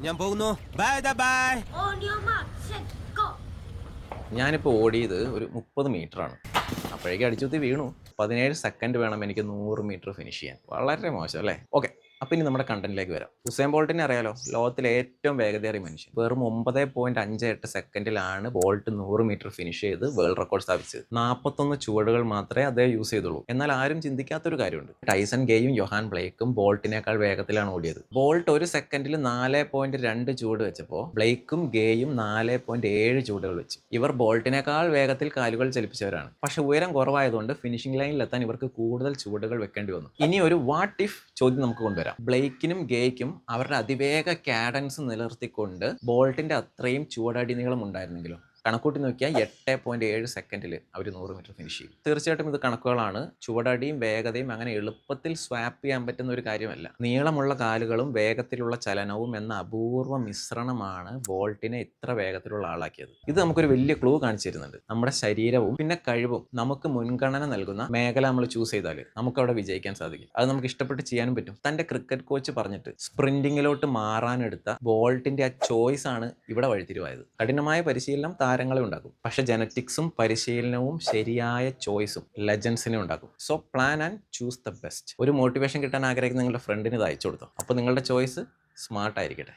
ഞാൻ പോകുന്നു. Bye bye On your mark, set, go. ഞാനിപ്പോൾ ഓടിയത് ഒരു മുപ്പത് ആണ് അപ്പോഴേക്കും അടിച്ചുത്തി വീണു. പതിനേഴ് സെക്കൻഡ് വേണം എനിക്ക് നൂറ് മീറ്റർ ഫിനിഷ് ചെയ്യാൻ. വളരെ മോശം അല്ലേ? ഓക്കെ അപ്പം ഇനി നമ്മുടെ കണ്ടന്റിലേക്ക് വരാം. ഉസൈൻ ബോൾട്ടിനെ അറിയാലോ? ലോകത്തിലെ ഏറ്റവും വേഗതയേറിയ മനുഷ്യൻ. വെറും ഒമ്പത് പോയിന്റ് അഞ്ച് എട്ട് സെക്കൻഡിലാണ് ബോൾട്ട് നൂറ് മീറ്റർ ഫിനിഷ് ചെയ്ത് വേൾഡ് റെക്കോർഡ് സ്ഥാപിച്ചത്. നാൽപ്പത്തൊന്ന് ചുവടുകൾ മാത്രമേ അദ്ദേഹം യൂസ് ചെയ്തുള്ളൂ. എന്നാൽ ആരും ചിന്തിക്കാത്തൊരു കാര്യമുണ്ട്. ടൈസൺ ഗെയും യൊഹാൻ ബ്ലേക്കും ബോൾട്ടിനേക്കാൾ വേഗത്തിലാണ് ഓടിയത്. ബോൾട്ട് ഒരു സെക്കൻഡിൽ നാല് പോയിന്റ് രണ്ട് ചൂട് വെച്ചപ്പോൾ ബ്ലേക്കും ഗെയും നാല് പോയിന്റ് ഏഴ് ചൂടുകൾ വെച്ചു. ഇവർ ബോൾട്ടിനേക്കാൾ വേഗത്തിൽ കാലുകൾ ചലിപ്പിച്ചവരാണ്. പക്ഷെ ഉയരം കുറവായതുകൊണ്ട് ഫിനിഷിംഗ് ലൈനിൽ എത്താൻ ഇവർക്ക് കൂടുതൽ ചൂടുകൾ വെക്കേണ്ടി വന്നു. ഇനി ഒരു വാട്ട് ഇഫ് ചോദ്യം നമുക്ക് കൊണ്ടുവരാം. ബ്ലേക്കിനും ഗേയ്ക്കും അവരുടെ അതിവേഗ കാഡൻസ് നിലനിർത്തിക്കൊണ്ട് ബോൾട്ടിന്റെ അത്രയും ചുവടടി നീളം ഉണ്ടായിരുന്നെങ്കിലും? കണക്കൂട്ടി നോക്കിയാൽ എട്ട് പോയിന്റ് ഏഴ് സെക്കൻഡിൽ അവർ നൂറ് മീറ്റർ ഫിനിഷ് ചെയ്യും. തീർച്ചയായിട്ടും ഇത് കണക്കുകളാണ്. ചുവടടിയും വേഗതയും അങ്ങനെ എളുപ്പത്തിൽ സ്വാപ്പ് ചെയ്യാൻ പറ്റുന്ന ഒരു കാര്യമല്ല. നീളമുള്ള കാലുകളും വേഗത്തിലുള്ള ചലനവും എന്ന അപൂർവ മിശ്രണമാണ് ബോൾട്ടിനെ ഇത്ര വേഗത്തിലുള്ള ആളാക്കിയത്. ഇത് നമുക്കൊരു വലിയ ക്ലൂ കാണിച്ചു തരുന്നുണ്ട്. നമ്മുടെ ശരീരവും പിന്നെ കഴിവും നമുക്ക് മുൻഗണന നൽകുന്ന മേഖല നമ്മൾ ചൂസ് ചെയ്താൽ നമുക്ക് അവിടെ വിജയിക്കാൻ സാധിക്കും. അത് നമുക്ക് ഇഷ്ടപ്പെട്ട് ചെയ്യാനും പറ്റും. തന്റെ ക്രിക്കറ്റ് കോച്ച് പറഞ്ഞിട്ട് സ്പ്രിന്റിങ്ങിലോട്ട് മാറാനെടുത്ത ബോൾട്ടിന്റെ ആ ചോയ്സ് ആണ് ഇവിടെ വഴിത്തിരിവായത്. കഠിനമായ പരിശീലനം താരങ്ങളെ ഉണ്ടാക്കും. പക്ഷെ ജനറ്റിക്സും പരിശീലനവും ശരിയായ ചോയ്സും ലെജൻസിനെ ഉണ്ടാക്കും. So plan and choose the best ഒരു മോട്ടിവേഷൻ കിട്ടാൻ ആഗ്രഹിക്കുന്ന നിങ്ങളുടെ ഫ്രണ്ടിന് ഇത് അയച്ചു കൊടുത്തു. അപ്പോൾ നിങ്ങളുടെ ചോയ്സ് സ്മാർട്ട് ആയിരിക്കട്ടെ.